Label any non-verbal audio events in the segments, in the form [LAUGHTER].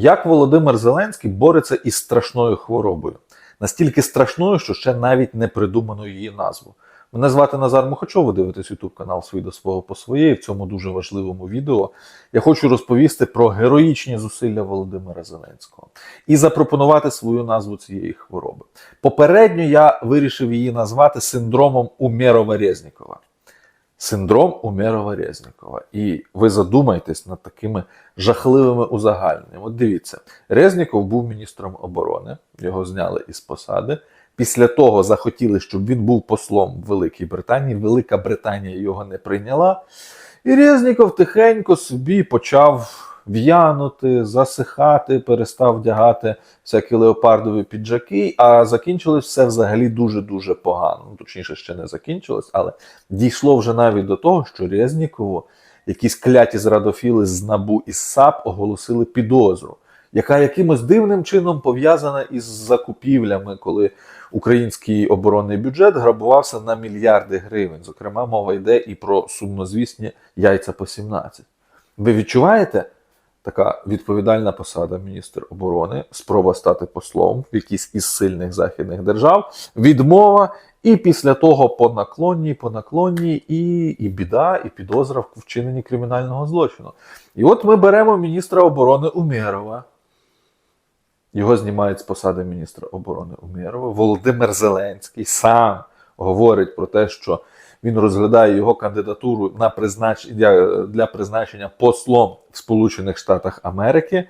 Як Володимир Зеленський бореться із страшною хворобою, настільки страшною, що ще навіть не придумано її назву. Мене звати Назар Мухачов, ви дивитесь YouTube канал «Свій до свого по своє. В цьому дуже важливому відео я хочу розповісти про героїчні зусилля Володимира Зеленського і запропонувати свою назву цієї хвороби. Попередньо я вирішив її назвати синдромом Умєрова-Резнікова. Синдром умерова Резнікова. І ви задумайтесь над такими жахливими узагальненнями. От дивіться, Резніков був міністром оборони, його зняли із посади. Після того захотіли, щоб він був послом в Великій Британії. Велика Британія його не прийняла. І Резніков тихенько собі почав в'янути, засихати, перестав вдягати всякі леопардові піджаки, а закінчилось все взагалі дуже-дуже погано. Ну, точніше, ще не закінчилось, але дійшло вже навіть до того, що Резнікову якісь кляті зрадофіли з НАБУ і САП оголосили підозру, яка якимось дивним чином пов'язана із закупівлями, коли український оборонний бюджет грабувався на мільярди гривень. Зокрема, мова йде і про сумнозвісні яйця по 17. Ви відчуваєте? Така відповідальна посада міністр оборони, спроба стати послом в якійсь із сильних західних держав, відмова, і після того по наклонній, по наклонній, і, і біда, і підозра в вчиненні кримінального злочину. І от ми беремо міністра оборони Умєрова. Його знімають з посади міністра оборони Умєрова. Володимир Зеленський сам говорить про те, що він розглядає його кандидатуру на признач... для, призначення послом в Сполучених Штатах Америки,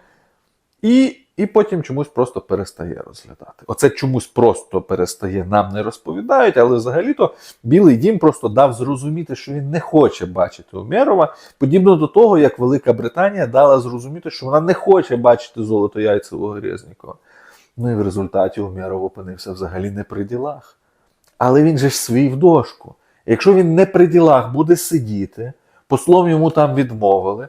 і, і потім чомусь просто перестає розглядати. Оце чомусь просто перестає, нам не розповідають, але взагалі-то Білий Дім просто дав зрозуміти, що він не хоче бачити Умєрова, подібно до того, як Велика Британія дала зрозуміти, що вона не хоче бачити золотояйцевого Резнікова. Ну і в результаті Умєров опинився взагалі не при ділах. Але він же ж свій в дошку. Якщо він не при ділах буде сидіти, послом йому там відмовили,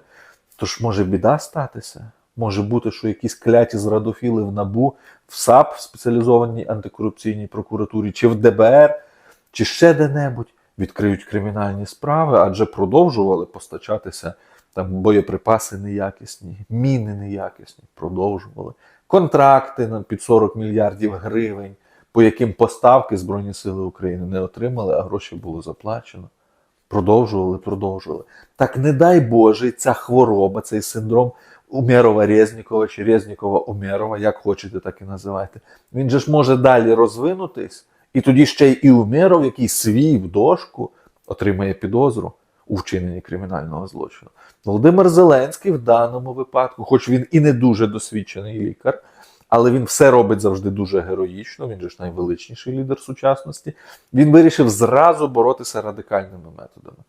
то ж може біда статися. Може бути, що якісь кляті зрадофіли в НАБУ, в САП, в спеціалізованій антикорупційній прокуратурі, чи в ДБР, чи ще де-небудь відкриють кримінальні справи, адже продовжували постачатися там боєприпаси неякісні, міни неякісні, продовжували. Контракти під 40 мільярдів гривень, по яким поставки Збройні Сили України не отримали, а гроші було заплачено. Продовжували, продовжували. Так не дай Боже, ця хвороба, цей синдром Умєрова Резнікова чи Резнікова Умєрова, як хочете, так і називайте. Він же ж може далі розвинутись, і тоді ще й Умєров, який свій в дошку, отримає підозру у вчиненні кримінального злочину. Володимир Зеленський в даному випадку, хоч він і не дуже досвідчений лікар, але він все робить завжди дуже героїчно. Він же ж найвеличніший лідер сучасності. Він вирішив зразу боротися радикальними методами.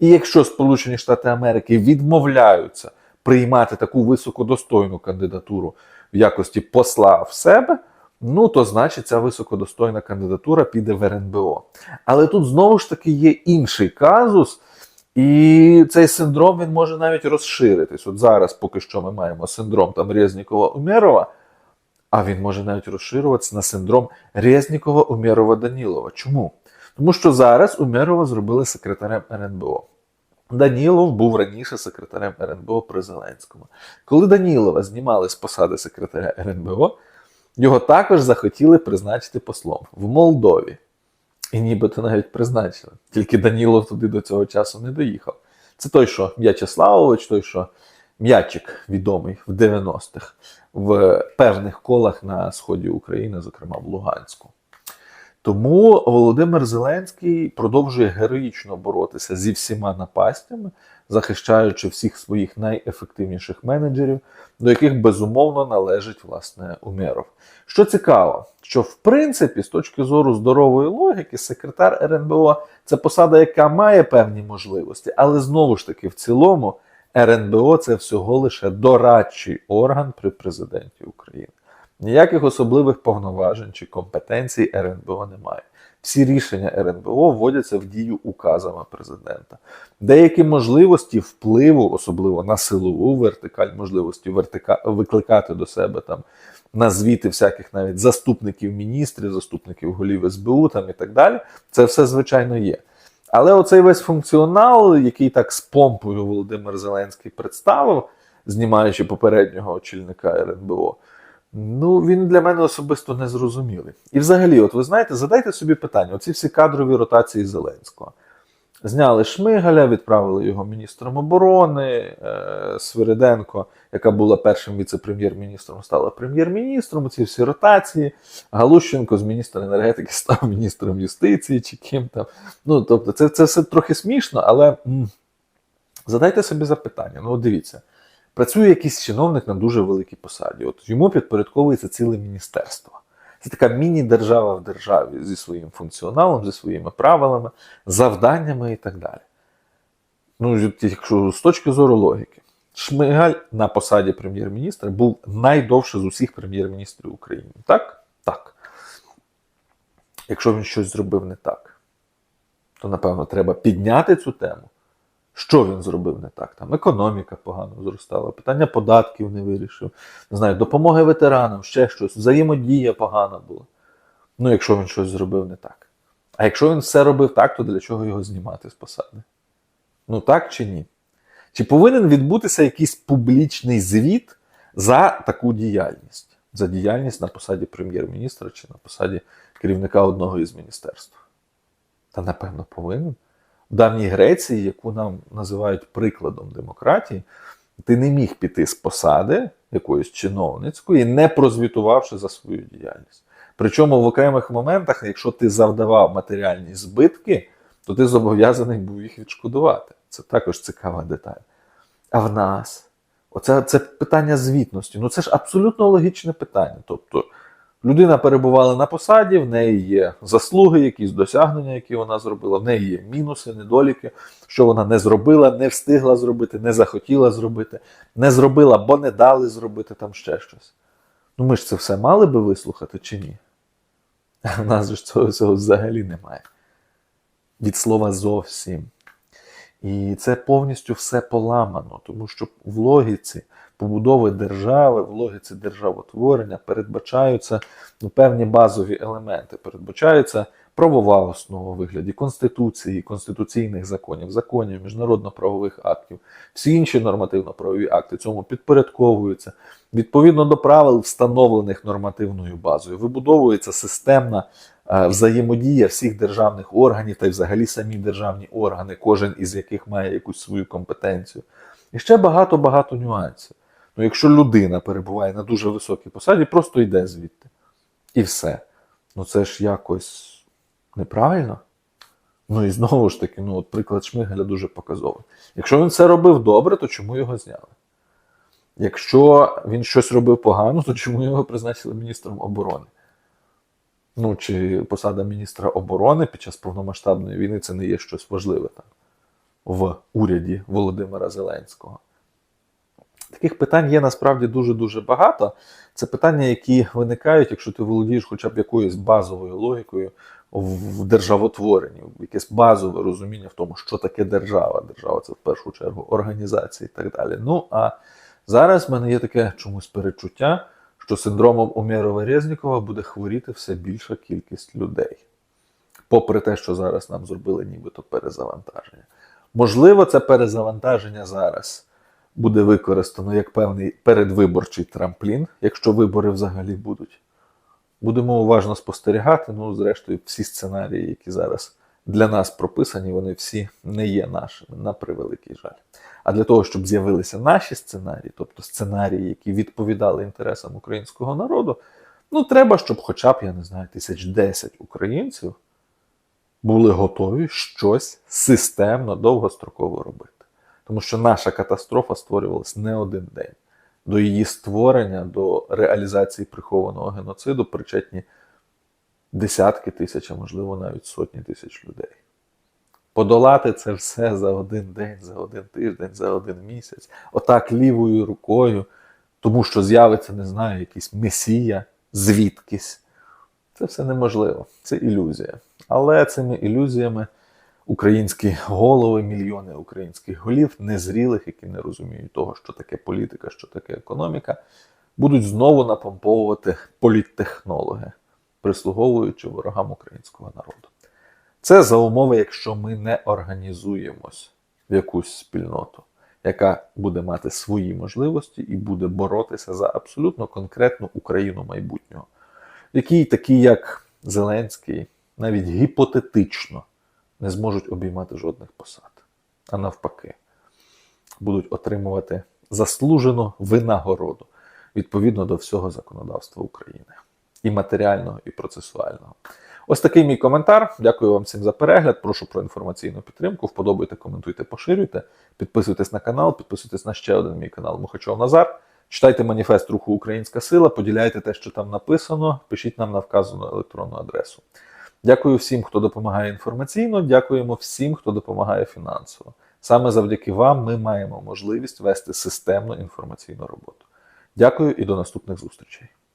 І якщо Сполучені Штати Америки відмовляються приймати таку високодостойну кандидатуру в якості посла в себе, ну то значить ця високодостойна кандидатура піде в РНБО. Але тут знову ж таки є інший казус. І цей синдром він може навіть розширитись. От зараз, поки що, ми маємо синдром там Резнікова-Умєрова, а він може навіть розширюватися на синдром Резнікова-Умєрова-Данілова. Чому? Тому що зараз Умєрова зробили секретарем РНБО. Данілов був раніше секретарем РНБО при Зеленському. Коли Данілова знімали з посади секретаря РНБО, його також захотіли призначити послом в Молдові. І нібито навіть призначили. Тільки Данілов туди до цього часу не доїхав. Це той, що М'ячеславович, той, що м'ячик відомий в 90-х в певних колах на сході України, зокрема в Луганську. Тому Володимир Зеленський продовжує героїчно боротися зі всіма напастями, захищаючи всіх своїх найефективніших менеджерів, до яких безумовно належить власне Умєров. Що цікаво, що в принципі, з точки зору здорової логіки, секретар РНБО це посада, яка має певні можливості, але знову ж таки, в цілому, РНБО це всього лише дорадчий орган при президенті України. Ніяких особливих повноважень чи компетенцій РНБО немає. Всі рішення РНБО вводяться в дію указами президента. Деякі можливості впливу, особливо на силову вертикаль, можливості вертика... викликати до себе там на звіти всяких навіть заступників міністрів, заступників голів СБУ там і так далі. Це все звичайно є. Але оцей весь функціонал, який так з помпою Володимир Зеленський представив, знімаючи попереднього очільника РНБО. Ну, він для мене особисто не зрозумілий. І взагалі, от ви знаєте, задайте собі питання: оці всі кадрові ротації Зеленського. Зняли Шмигаля, відправили його міністром оборони. Е, Свириденко, яка була першим віце-прем'єр-міністром, стала прем'єр-міністром. Ці всі ротації. Галущенко з міністра енергетики став [LAUGHS] міністром юстиції чи ким там. Ну, тобто, це, це все трохи смішно, але м, задайте собі запитання. Ну, от дивіться, працює якийсь чиновник на дуже великій посаді. От йому підпорядковується ціле міністерство. Це така міні-держава в державі зі своїм функціоналом, зі своїми правилами, завданнями і так далі. Ну, якщо з точки зору логіки, Шмигаль на посаді прем'єр-міністра був найдовше з усіх прем'єр-міністрів України. Так? Так. Якщо він щось зробив не так, то напевно треба підняти цю тему. Що він зробив не так? Там економіка погано зростала, питання податків не вирішив, не знаю, допомоги ветеранам, ще щось, взаємодія погана була. Ну, якщо він щось зробив не так. А якщо він все робив так, то для чого його знімати з посади? Ну так чи ні? Чи повинен відбутися якийсь публічний звіт за таку діяльність? За діяльність на посаді прем'єр-міністра чи на посаді керівника одного із міністерств? Та напевно повинен. В давній Греції, яку нам називають прикладом демократії, ти не міг піти з посади якоїсь чиновницької, не прозвітувавши за свою діяльність. Причому в окремих моментах, якщо ти завдавав матеріальні збитки, то ти зобов'язаний був їх відшкодувати. Це також цікава деталь. А в нас оце це питання звітності. Ну це ж абсолютно логічне питання. Тобто людина перебувала на посаді, в неї є заслуги, якісь досягнення, які вона зробила, в неї є мінуси, недоліки, що вона не зробила, не встигла зробити, не захотіла зробити, не зробила, бо не дали зробити там ще щось. Ну ми ж це все мали би вислухати чи ні? [LAUGHS] В нас ж цього, цього взагалі немає. Від слова зовсім. І це повністю все поламано, тому що в логіці побудови держави, в логіці державотворення передбачаються ну, певні базові елементи. Передбачається правова основа вигляді Конституції, конституційних законів, законів, міжнародно-правових актів. Всі інші нормативно-правові акти цьому підпорядковуються. Відповідно до правил, встановлених нормативною базою, вибудовується системна взаємодія всіх державних органів та й взагалі самі державні органи, кожен із яких має якусь свою компетенцію. І ще багато-багато нюансів. Ну, якщо людина перебуває на дуже високій посаді, просто йде звідти. І все. Ну це ж якось неправильно. Ну і знову ж таки, ну от приклад Шмигаля дуже показовий. Якщо він це робив добре, то чому його зняли? Якщо він щось робив погано, то чому його призначили міністром оборони? Ну, чи посада міністра оборони під час повномасштабної війни це не є щось важливе там в уряді Володимира Зеленського. Таких питань є насправді дуже-дуже багато. Це питання, які виникають, якщо ти володієш хоча б якоюсь базовою логікою в державотворенні, якесь базове розуміння в тому, що таке держава. Держава це в першу чергу організація і так далі. Ну а зараз в мене є таке чомусь перечуття, що синдромом Умєрова Резнікова буде хворіти все більша кількість людей. Попри те, що зараз нам зробили нібито перезавантаження. Можливо, це перезавантаження зараз буде використано як певний передвиборчий трамплін, якщо вибори взагалі будуть. Будемо уважно спостерігати. Ну, зрештою, всі сценарії, які зараз для нас прописані, вони всі не є нашими, на превеликий жаль. А для того, щоб з'явилися наші сценарії, тобто сценарії, які відповідали інтересам українського народу, ну треба, щоб хоча б, я не знаю, тисяч десять українців були готові щось системно, довгостроково робити. Тому що наша катастрофа створювалась не один день. До її створення, до реалізації прихованого геноциду причетні десятки тисяч, а можливо навіть сотні тисяч людей. Подолати це все за один день, за один тиждень, за один місяць, отак лівою рукою, тому що з'явиться, не знаю, якийсь месія, звідкись. Це все неможливо, це ілюзія. Але цими ілюзіями українські голови, мільйони українських голів, незрілих, які не розуміють того, що таке політика, що таке економіка, будуть знову напомповувати політтехнологи, прислуговуючи ворогам українського народу. Це за умови, якщо ми не організуємось в якусь спільноту. яка буде мати свої можливості і буде боротися за абсолютно конкретну Україну майбутнього, в якій такі, як Зеленський, навіть гіпотетично не зможуть обіймати жодних посад, а навпаки, будуть отримувати заслужену винагороду відповідно до всього законодавства України і матеріального, і процесуального. Ось такий мій коментар. Дякую вам всім за перегляд. Прошу про інформаційну підтримку. Вподобайте, коментуйте, поширюйте. Підписуйтесь на канал, підписуйтесь на ще один мій канал Мухачов Назар. Читайте маніфест руху Українська Сила, поділяйте те, що там написано, пишіть нам на вказану електронну адресу. Дякую всім, хто допомагає інформаційно. Дякуємо всім, хто допомагає фінансово. Саме завдяки вам ми маємо можливість вести системну інформаційну роботу. Дякую і до наступних зустрічей.